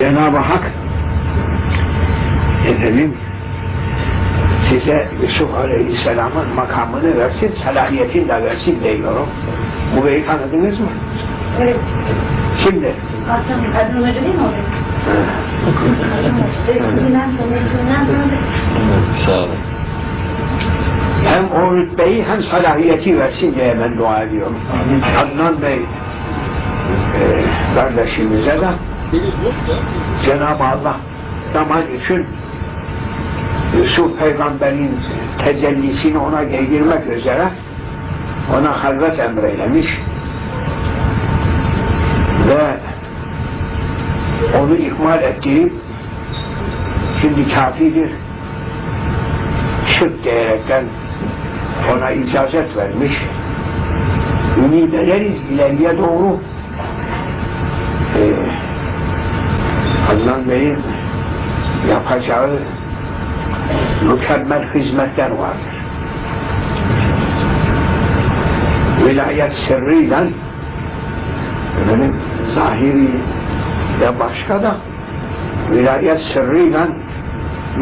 Cenab-ı Hak efendim size Yusuf Aleyhisselam'ın makamını versin, salahiyetini de versin diyorum. Bu beyi tanıdınız mı? Evet. Şimdi Kadın, kadın hoca değil mi o? Sağ olun. hem o rütbeyi hem salahiyeti versin diye ben dua ediyorum. Adnan Bey e, kardeşimize de Cenab-ı Allah zaman için Yusuf peygamberin tecellisini ona giydirmek üzere ona halvet emreylemiş ve onu ikmal ettirip şimdi kafidir çık diyerekten ona icazet vermiş. Ümit ederiz ileriye doğru Adnan Bey'in yapacağı mükemmel hizmetler vardır. Vilayet sırrıyla efendim, zahiri ve başka da vilayet sırrıyla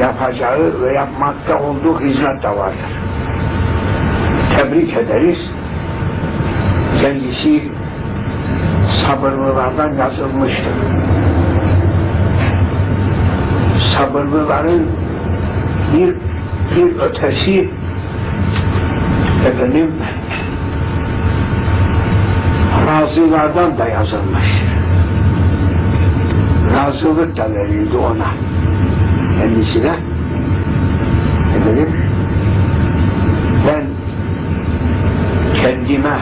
yapacağı ve yapmakta olduğu hizmet de vardır. Tebrik ederiz. Kendisi sabırlılardan yazılmıştır. Sabırlıların bir bir ötesi efendim razılardan da yazılmıştır. Razılık da verildi ona kendisine efendim ben kendime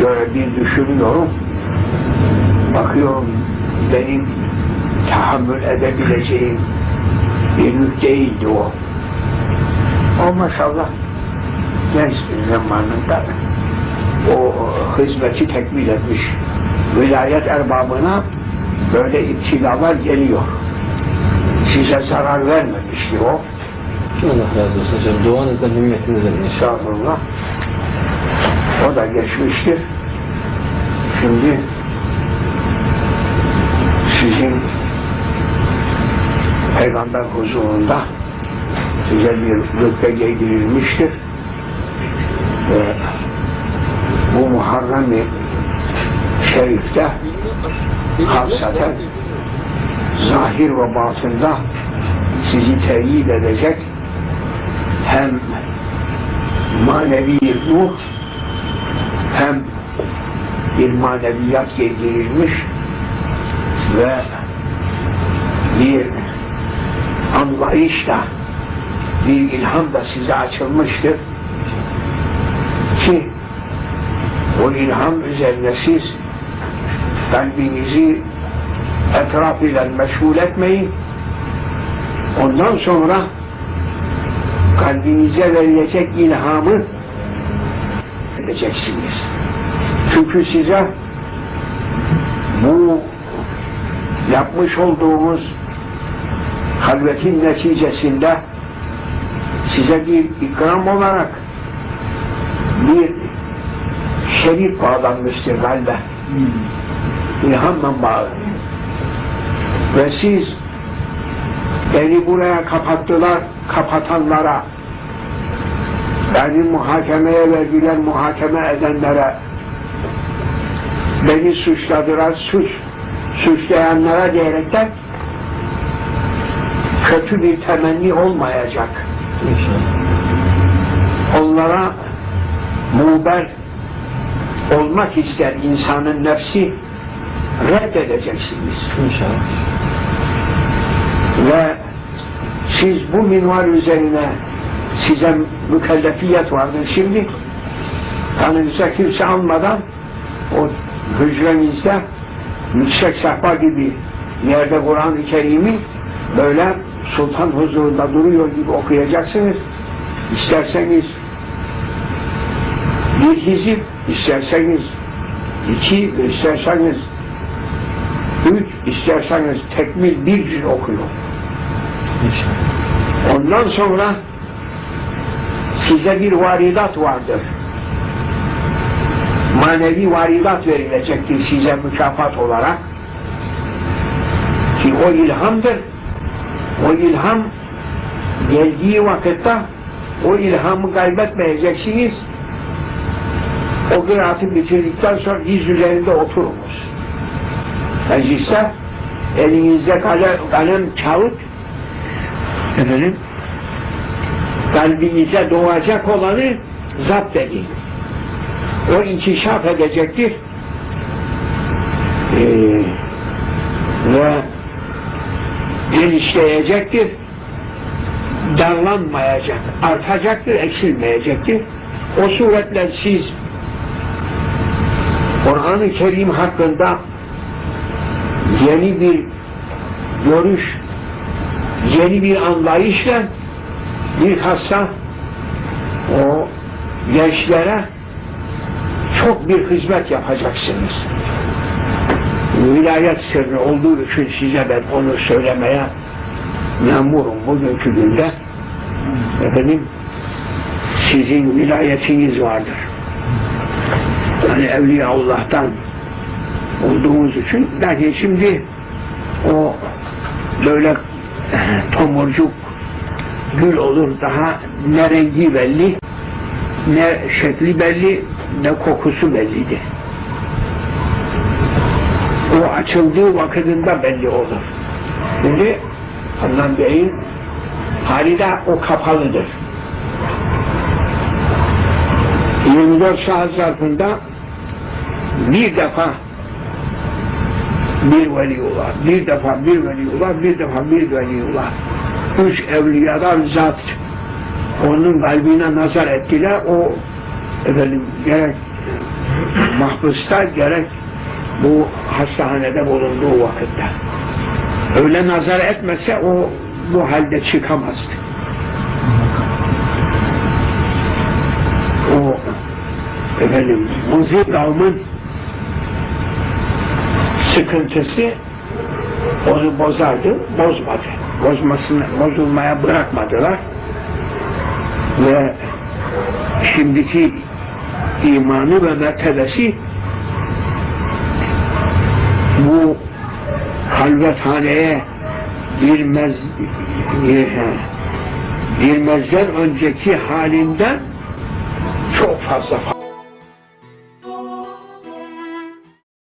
göre bir düşünüyorum bakıyorum benim tahammül edebileceğim bir yük değildi o o maşallah genç zamanında o hizmeti tekmil etmiş vilayet erbabına böyle iptilalar geliyor size zarar vermemişti o. Allah razı olsun hocam. Duanızdan, himmetinizden. İnşallah. O da geçmiştir. Şimdi sizin peygamber huzurunda size bir rütbe giydirilmiştir. Ve bu Muharrem-i Şerif'te hasaten zahir ve batında sizi teyit edecek hem manevi ruh hem bir maneviyat gezdirilmiş ve bir anlayış da bir ilham da size açılmıştır ki o ilham üzerine siz kalbinizi etrafıyla meşgul etmeyin. Ondan sonra kalbinize verilecek ilhamı vereceksiniz. Çünkü size bu yapmış olduğumuz halvetin neticesinde size bir ikram olarak bir şerif bağlanmıştır kalbe. İlhamla bağlı. Ve siz beni buraya kapattılar, kapatanlara, beni muhakemeye verdiler, muhakeme edenlere, beni suçladılar, suç, suçlayanlara diyerekten kötü bir temenni olmayacak. Onlara muber olmak ister insanın nefsi reddedeceksiniz. İnşallah. ve siz bu minval üzerine size mükellefiyet vardır şimdi yanınıza kimse almadan o hücrenizde yüksek sehpa gibi yerde Kur'an-ı Kerim'i böyle sultan huzurunda duruyor gibi okuyacaksınız isterseniz bir hizip isterseniz iki isterseniz üç isterseniz tekmil bir cüz okuyun İnşallah. Ondan sonra size bir varidat vardır. Manevi varidat verilecektir size mükafat olarak. ki o ilhamdır. O ilham geldiği vakitte o ilhamı kaybetmeyeceksiniz. O kıraatı bitirdikten sonra diz üzerinde oturunuz. Mecliste elinizde kalem, kalem kağıt efendim kalbinize doğacak olanı zapt edin. O inkişaf edecektir. Ee, ve genişleyecektir. Darlanmayacak, artacaktır, eksilmeyecektir. O suretle siz Kur'an-ı Kerim hakkında yeni bir görüş, yeni bir anlayışla bilhassa o gençlere çok bir hizmet yapacaksınız. Vilayet sırrı olduğu için size ben onu söylemeye memurum bugünkü günde. Efendim, sizin vilayetiniz vardır. Yani Evliyaullah'tan olduğumuz için lakin şimdi o böyle eh, tomurcuk gül olur daha ne rengi belli ne şekli belli ne kokusu belliydi. O açıldığı vakitinde belli olur. Şimdi Adnan Bey'in hali de o kapalıdır. 24 saat zarfında bir defa bir veliullah, bir defa bir veliullah, bir defa bir veliullah. Üç evliyadan zat onun kalbine nazar ettiler. O efendim gerek mahpusta gerek bu hastanede bulunduğu vakitte. Öyle nazar etmese o bu halde çıkamazdı. O efendim muzir kavmin sıkıntısı onu bozardı, bozmadı. Bozmasını, bozulmaya bırakmadılar. Ve şimdiki imanı ve mertebesi bu halvethaneye girmez girmezden önceki halinden çok fazla